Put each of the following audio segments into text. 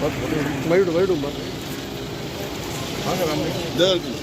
மறுபடியும் மறுபடியும் இதோ வாங்க இதாக விடுத்தங்க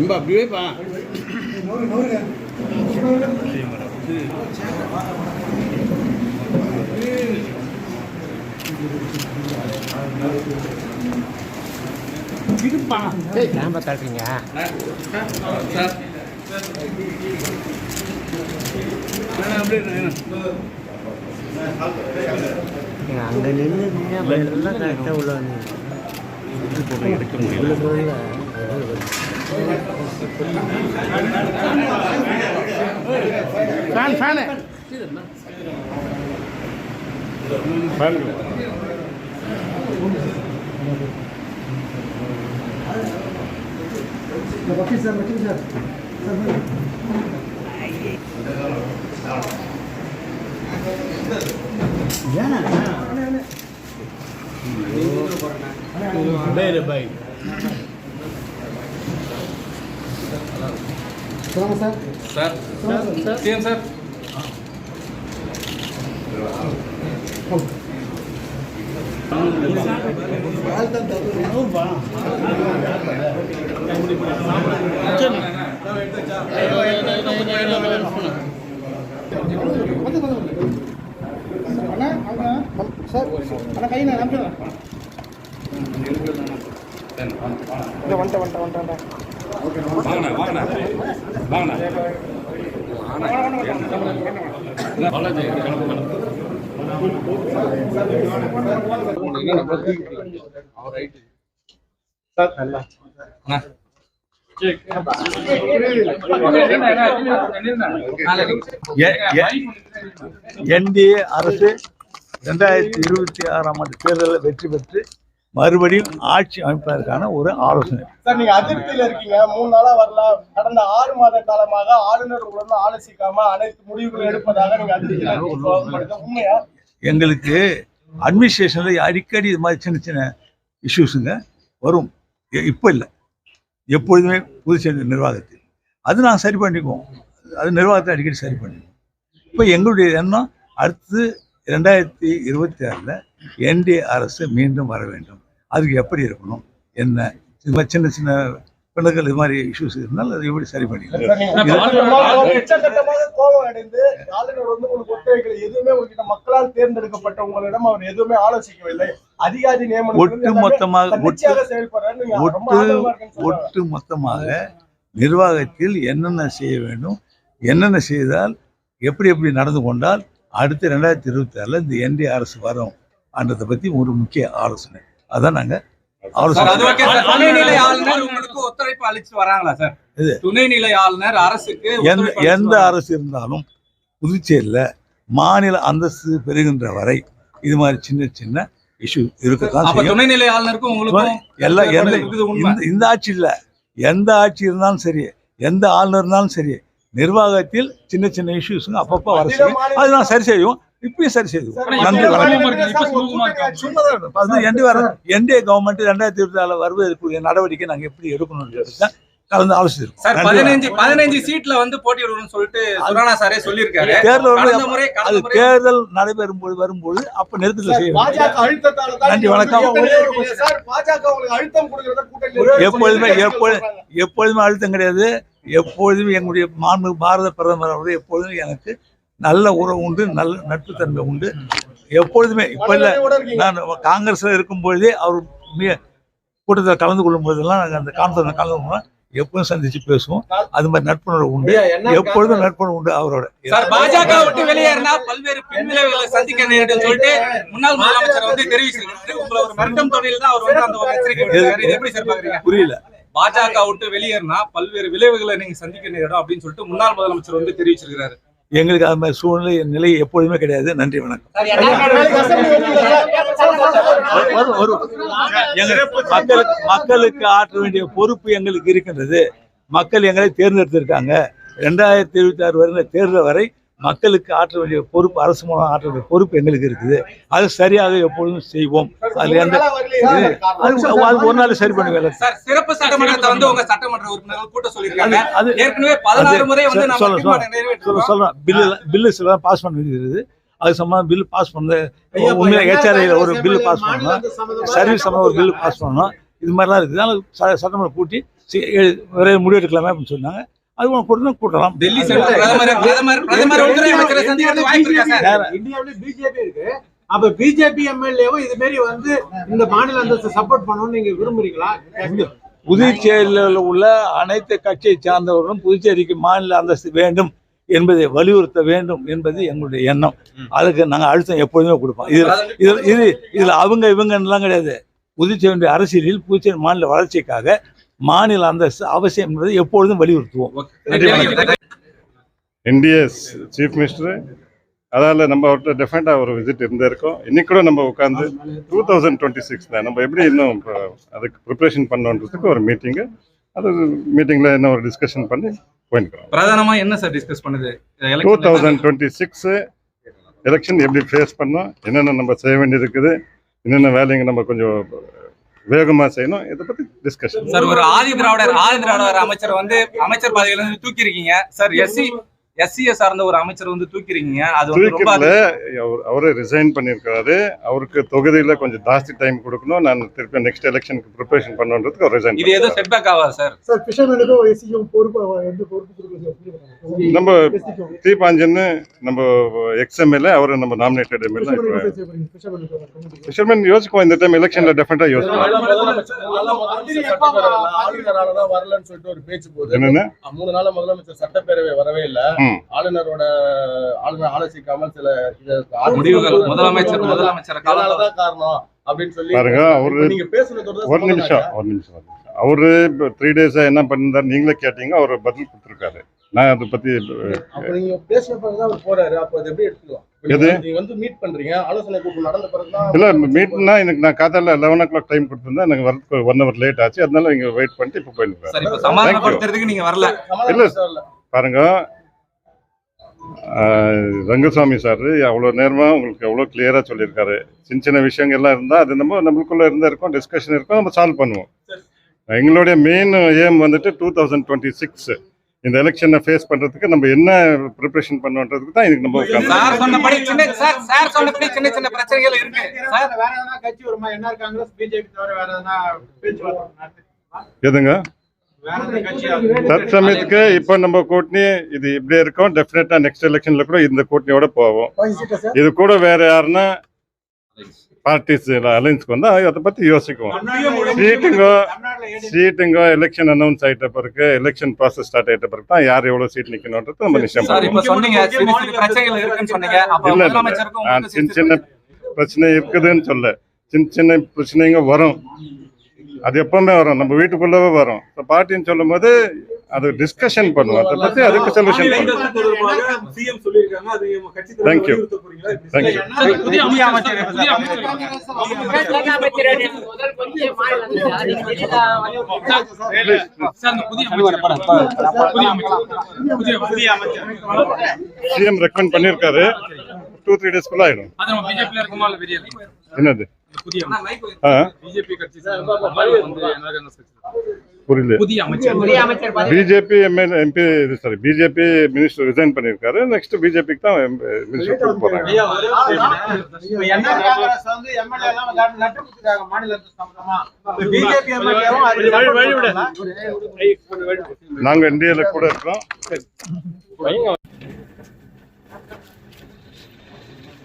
இம்பா அப்படியே பா இருப்பா கேமரா தட்டுறீங்க சார் அப்படியே நீங்க அங்க நின்று எல்லாம் கரெக்டாக உள்ள எடுக்க முடியல ಫ್ಯಾನ್ ಫ್ಯಾನೇ ಫ್ಯಾನ್ ವಕೀಲ್ ಸರ್ ವಕೀಲ್ ಸರ್ ಸರ್ ಬಾಯ್ சொல்லுங்க sir. Sir. Sir. CM sir. கையில வந்துட்டேன் வந்துட்டேன் வந்துட்டேன் என்டிஏ அரசு ரெண்டாயிரத்தி இருபத்தி ஆறாம் ஆண்டு தேர்தலில் வெற்றி பெற்று மறுபடியும் ஆட்சி அமைப்பதற்கான ஒரு ஆலோசனை. சார் நீங்க அதிருப்தியில இருக்கீங்க. மூணு நாளா வரல. கடந்த ஆறு மாத காலமாக ஆளுநர் உடன் ஆலோசிக்காம அனைத்து முடிவுகளும் எடுப்பதாக நீங்க அதிருப்தியில. உண்மையா? எங்களுக்கு அட்மினிஸ்ட்ரேஷனில் அடிக்கடி இது மாதிரி சின்ன சின்ன இஷ்யூஸுங்க வரும். இப்போ இல்லை. எப்பொழுதுமே புதுச்சேரி நிர்வாகத்தில். அது நாங்கள் சரி பண்ணிக்குவோம். அது நிர்வாகத்தை அடிக்கடி சரி பண்ணிக்குவோம். இப்போ எங்களுடைய எண்ணம் அடுத்து ரெண்டாயிரத்தி இருபத்தி ஆறில் என்டிஏ அரசு மீண்டும் வர வேண்டும். அதுக்கு எப்படி இருக்கணும்? என்ன? சின்ன சின்ன பிணக்கள் இது மாதிரி இஷ்யூஸ் இருந்தால் அதை எப்படி சரி பண்ணிக்கலாம்? சார், நீங்க உச்சகட்டமாக- உச்சகட்டமாக கோபம் அடைந்து ஆளுநர் வந்து உங்களுக்கு ஒத்துழைக்கல. எதுவுமே உங்ககிட்ட மக்களால் தேர்ந்தெடுக்கப்பட்ட உங்களிடம் அவர் எதுவுமே ஆலோசிக்கவில்லை. அதிகாரி நியமனம் ஒட்டு மொத்தமாக. ஒட்டு மொத்தமாக நிர்வாகத்தில் என்னென்ன செய்ய வேண்டும்? என்னென்ன செய்தால் எப்படி எப்படி நடந்து கொண்டால் அடுத்து ரெண்டாயிரத்தி இருபத்தி ஆறில் இந்த என்டி அரசு வரும்ன்றதை பற்றி ஒரு முக்கிய ஆலோசனை. அதான் நாங்கள் எந்த? அரசு இருந்தாலும் புதுச்சேரியில் மாநில அந்தஸ்து பெறுகின்ற வரை இது மாதிரி சின்ன சின்ன இஷ்யூ இருக்கத்தான் துணைநிலை ஆளுநருக்கும் உங்களுக்கும் எல்லாம் இந்த ஆட்சி இல்ல. எந்த ஆட்சி இருந்தாலும் சரி எந்த ஆளுநர் இருந்தாலும் சரி நிர்வாகத்தில் சின்ன சின்ன இஷ்யூஸுங்க அப்பப்போ வர செய்யும். அது நான் சரி செய்யும். இப்பயும் சரி செய்யும். நன்றி இப்ப வணக்கம். அது என்டி வர என்டிஏ கவர்மெண்ட் ரெண்டாயிரத்தி இருபத்தி நாலு வருவதற்குரிய நடவடிக்கை நாங்க எப்படி எடுக்கணும்ன்றது தான் கலந்து ஆலோசிச்சிருக்கோம். சார் பதினஞ்சு. பதினஞ்சு சீட்ல வந்து போட்டியிடணும்னு சொல்லிட்டு சுரானா சாரே சொல்லியிருக்காரு. தேர்தல் அது தேர்தல் நடைபெறும்போது வரும்போது அப்ப நெருக்கத்தில் சார், செய்ய பாஜக அழுத்தத்தால தான் நன்றி, வணக்கம். எப்பொழுதுமே, எப்பொழுதுமே அழுத்தம் கிடையாது. எப்பொழுதுமே எங்களுடைய மாண்பு பாரத பிரதமர் அவர்கள் எப்பொழுதும் எனக்கு நல்ல உறவு உண்டு நல்ல நட்புத்தன்மை உண்டு. எப்பொழுதுமே இப்ப இல்ல. நான் காங்கிரஸ்ல இருக்கும் பொழுதே அவர் கூட்டத்தில் கலந்து கொள்ளும் போதெல்லாம் நாங்கள் அந்த கான்ஃபரன்ஸ் கலந்து கொள்ளும் எப்பவும் சந்திச்சு பேசுவோம். அது மாதிரி நட்புணர்வு உண்டு. எப்பொழுதும் நட்புணர்வு உண்டு அவரோட. சார் பாஜக விட்டு வெளியேறினா பல்வேறு பின்விளைவுகளை சந்திக்க நேரிடும் சொல்லிட்டு முன்னாள் முதலமைச்சர் வந்து தெரிவிச்சிருக்காரு உங்களை ஒரு மிரட்டும் தொழில் தான் அவர் வந்து அந்த எச்சரிக்கை புரியல. பாஜக விட்டு வெளியேறினா பல்வேறு விளைவுகளை நீங்க சந்திக்க நேரிடும் அப்படின்னு சொல்லிட்டு முன்னாள் முதலமைச்சர் வந்து தெரிவிச்சிருக்காரு எங்களுக்கு அது மாதிரி சூழ்நிலை நிலை எப்பொழுதுமே கிடையாது. நன்றி வணக்கம். வரும், வரும். எங்களுக்கு மக்களுக்கு மக்களுக்கு ஆற்ற வேண்டிய பொறுப்பு எங்களுக்கு இருக்கின்றது. மக்கள் எங்களை தேர்ந்தெடுத்திருக்காங்க. ரெண்டாயிரத்தி இருபத்தி ஆறு வரை தேர்தல் வரை மக்களுக்கு ஆற்ற வேண்டிய பொறுப்பு அரசு மூலம் ஆற்ற வேண்டிய பொறுப்பு எங்களுக்கு இருக்குது. அது சரியாக எப்பொழுதும் செய்வோம். அது எந்த இது- அது ஒரு நாள் சரி பண்ண வேலை சார் சிறப்பு சட்டமன்றத்தை வந்து உங்க சட்டமன்ற உறுப்பினர்கள் கூட்ட சொல்லியிருக்காங்க. அது- ஏற்கனவே பதினாறு முறை வந்து சொல்ல-. சொல்றேன் பில்லு பில்லு சில பாஸ் பண்ண வேண்டியது அது சம்பந்தம் பில் பாஸ் பண்ண உண்மையில ஹெச்ஆர்ஐல ஒரு பில்லு பாஸ் பண்ணணும் சர்வீஸ் சம்பந்தம் ஒரு பில்லு பாஸ் பண்ணணும் இது மாதிரிலாம் இருக்குது. அதனால ச- சட்டமன்றம் கூட்டி விரைவில் முடிவெடுக்கலாமே அப்படின்னு சொன்னாங்க. அது கூட்டணும் கூட்டலாம் டெல்லி சென்று பிரதமர் பிரதமர் பிரதமர் உள்துறை அமைச்சரை சந்திக்கிறது வாய்ப்பு இருக்கா. சார் வேற. இந்தியாவிலே பிஜேபி இருக்கு. அப்ப பிஜேபி எம்எல்ஏவும் இது மாதிரி வந்து இந்த மாநில அந்தஸ்து சப்போர்ட் பண்ணணும்னு நீங்க விரும்புறீங்களா? புதுச்சேரியில் உள்ள அனைத்து கட்சியை சார்ந்தவர்களும் புதுச்சேரிக்கு மாநில அந்தஸ்து வேண்டும் என்பதை வலியுறுத்த வேண்டும் என்பது எங்களுடைய எண்ணம். அதுக்கு நாங்கள் அழுத்தம் எப்பொழுதுமே கொடுப்போம். இதில் இதில் இது இதில் அவங்க இவங்கலாம் கிடையாது. புதுச்சேரியுடைய அரசியலில் புதுச்சேரி மாநில வளர்ச்சிக்காக மாநில அந்தஸ்து அவசியம் என்பதை எப்பொழுதும் வலியுறுத்துவோம். என்டிஎஸ் சீஃப் மினிஸ்டர் அதால நம்ம அவர்கிட்ட டெஃபினட்டாக ஒரு விசிட் இருந்தே இருக்கோம். இன்னைக்கு கூட நம்ம உட்காந்து டூ தௌசண்ட் டுவெண்ட்டி சிக்ஸ் நம்ம எப்படி இன்னும் அதுக்கு ப்ரிப்பரேஷன் பண்ணோன்றதுக்கு ஒரு மீட்டிங்கு அது மீட்டிங்கில் என்ன ஒரு டிஸ்கஷன் பண்ணி போயிருக்கிறோம் பிரதானமா என்ன சார் டிஸ்கஸ் பண்ணுது? Two thousand twenty six election எப்படி ஃபேஸ் பண்ணோம் என்னென்ன நம்ம செய்ய வேண்டியது இருக்குது என்னென்ன வேலைங்க நம்ம கொஞ்சம் வேகமா செய்யணும். இதை பத்தி டிஸ்கஷன் சார் ஒரு ஆதி திராவிடர் ஆதி திராவிடர் அமைச்சர் வந்து அமைச்சர் பதவியில இருந்து தூக்கி இருக்கீங்க சார் எஸ்சி எஸ்சியை சார்ந்த ஒரு அமைச்சர் வந்து தூக்கி இருக்கீங்க அது வந்து அவர் ரிசைன் பண்ணியிருக்காரு. அவருக்கு தொகுதியில் கொஞ்சம் ஜாஸ்தி டைம் கொடுக்கணும். நான் திருப்பி நெக்ஸ்ட் எலெக்ஷனுக்கு ப்ரிப்பரேஷன் பண்ணுன்றதுக்கு அவர் ரிசைன் இது எதுவும் செட்பேக் ஆகாது சார் சார் பிஷர்மேனுக்கும் எஸ்சிக்கும் பொறுப்பு நம்ம தீபாஞ்சன்னு நம்ம எக்ஸ்எம்எல்ஏ அவரை நம்ம நாமினேட்டட் எம்எல்ஏ ஃபிஷர்மேன் யோசிக்குவோம் இந்த டைம் எலெக்ஷன்ல டெஃபினட்டா யோசிக்குவோம் ஆளுநராலதான் வரலன்னு சொல்லிட்டு ஒரு பேச்சு போகுது. என்னன்னு? மூணு நாள் முதலமைச்சர் சட்டப்பேரவை வரவே இல்ல. ஆளுநரோட ஆளுநர் ஆலோசிக்காமல் சில முடிவுகள் முதலமைச்சர் முதலமைச்சர் காரணம் அப்படின்னு சொல்லி பாருங்க அவரு இப்ப நீங்க பேசுனதோட ஒரு நிமிஷம் ஒரு நிமிஷம் ஒரு அவரு இப்போ த்ரீ டேஸா என்ன பண்ணிருந்தாரு நீங்களே கேட்டீங்க அவர் பதில் கொடுத்துருக்காரு. நான் அதை பத்தி நீங்க பேசின பிறகுதான் அவர் போறாரு. அப்ப அது எப்படி எடுத்துக்கலாம்? இப்ப எது? நீங்க- நீங்க வந்து மீட் பண்றீங்க. ஆலோசனை கூட்டம் நடந்த பிறகுதான் இல்ல மீட்னா எனக்கு நான் காத்தால லெவன் ஓ கிளாக் டைம் கொடுத்துருந்தேன். எனக்கு வரதுக்கு ஒன் ஹவர் லேட் ஆச்சு. அதனால இங்க வெயிட் பண்ணிட்டு இப்போ போயிருக்காரு சார் இப்ப சமாதானப்படுத்துறதுக்கு நீங்க வரல. இல்ல பாருங்க ரங்கசாமி சார் அவ்வளோ நேரமா உங்களுக்கு எவ்வளோ கிளியரா சொல்லியிருக்காரு. சின்ன சின்ன விஷயங்கள்லாம் இருந்தா அது நம்ம நம்மளுக்குள்ள இருந்தா இருக்கும் டிஸ்கஷன் இருக்கும் நம்ம சால்வ் பண்ணுவோம். எங்களுடைய மெயின் ஏம் வந்துட்டு டூ தௌசண்ட் டுவெண்ட்டி சிக்ஸ் இந்த எலெக்ஷனை ஃபேஸ் பண்றதுக்கு நம்ம என்ன ப்ரிப்பரேஷன் பண்ணுன்றதுக்கு தான் இதுக்கு நம்ம சார் சொன்னபடி சின்ன சார் சார் சொன்னபடி சின்ன சின்ன பிரச்சனைகள் இருக்கு. சார் வேற எதனா கட்சி வருமா? என்ஆர் காங்கிரஸ் பிஜேபி தவிர வேற எதனா பேச்சுவார்த்தை நடத்திருக்கீங்களா? எதுங்க? தற்சமயத்துக்கு இப்போ நம்ம கூட்டணி இது இப்படியே இருக்கும். டெஃபினட்டா நெக்ஸ்ட் எலெக்ஷன்ல கூட இந்த கூட்டணியோட போவோம். இது கூட வேற யாருன்னா பார்ட்டிஸ் அலைன்ஸ்க்கு வந்தா அதை பத்தி யோசிக்குவோம். சீட்டுங்கோ சீட்டுங்கோ எலெக்ஷன் அனௌன்ஸ் ஆயிட்ட பிறகு எலெக்ஷன் ப்ராசஸ் ஸ்டார்ட் ஆயிட்ட பிறகு தான் யார் எவ்வளவு சீட் நிக்கணும்ன்றது நம்ம நிச்சயம் சார் பண்ணுவோம் இப்ப சொன்னீங்க. சிறு சிறு பிரச்சனைகள் இருக்குன்னு சொன்னீங்க. அப்ப இல்ல சின்ன சின்ன பிரச்சனை இருக்குதுன்னு சொல்ல. சின்ன சின்ன பிரச்சனைங்க வரும். அது எப்பவுமே வரும். நம்ம வீட்டுக்குள்ளவே வரும். இப்போ பார்ட்டின்னு சொல்லும் போது அது டிஸ்கஷன் பண்ணுவோம். அதை பத்தி அதுக்கு சொல்யூஷன் பண்ணுவோம். Thank you thank you CM recommend பண்ணியிருக்காரு. டூ த்ரீ டேஸ்க்குள்ள ஆயிடும்? என்னது? புதிய ஆ? பிஜேபி கட்சி வந்து புரியல புதிய அமைச்சர். BJP ML MP sorry BJP minister resign பண்ணியிருக்காரு. நெக்ஸ்ட் பிஜேபிக்கு தான் மினிஸ்டர் கொடுக்க போறாங்க? நாங்க கூட இருக்கிறோம்